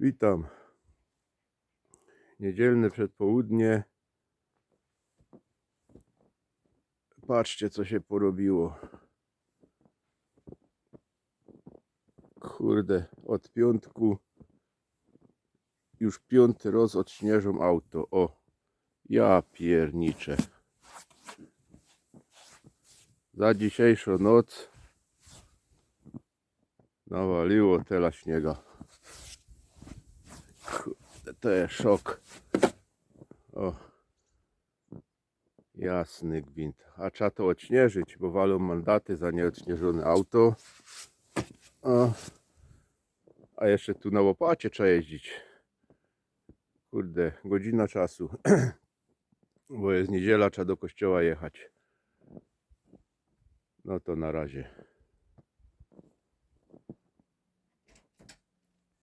Witam. Niedzielne przedpołudnie. Patrzcie, co się porobiło. Kurde, od piątku już piąty roz odśnieżą auto. O, ja pierniczę. Za dzisiejszą noc nawaliło tela śniega. To szok. O. Jasny gwint. A trzeba to odśnieżyć, bo walą mandaty za nieodśnieżone auto. O. A jeszcze tu na łopacie trzeba jeździć. Kurde, godzina czasu. bo jest niedziela, trzeba do kościoła jechać. No to na razie.